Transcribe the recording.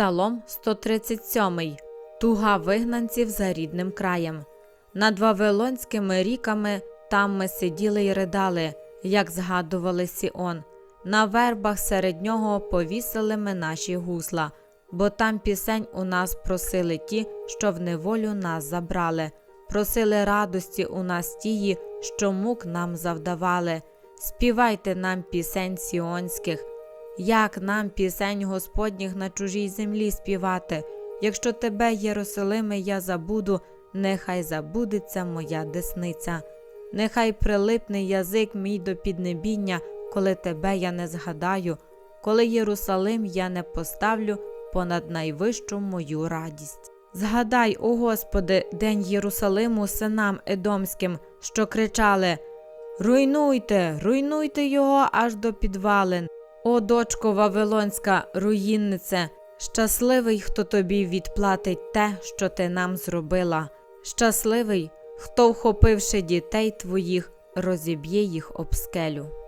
Псалом 137. Туга вигнанців за рідним краєм. Над Вавилонськими ріками там ми сиділи й ридали, як згадували Сіон. На вербах серед нього повісили ми наші гусла, бо там пісень у нас просили ті, що в неволю нас забрали, просили радості у нас тії, що мук нам завдавали. Співайте нам пісень сіонських, як нам пісень Господніх на чужій землі співати? Якщо тебе, Єрусалиме, я забуду, нехай забудеться моя десниця. Нехай прилипне язик мій до піднебіння, коли тебе я не згадаю, коли Єрусалим я не поставлю понад найвищу мою радість. Згадай, о Господи, день Єрусалиму синам Едомським, що кричали Руйнуйте, руйнуйте його аж до підвалин. О, дочко Вавилонська, руїннице, щасливий, хто тобі відплатить те, що ти нам зробила. Щасливий, хто, вхопивши дітей твоїх, розіб'є їх об скелю.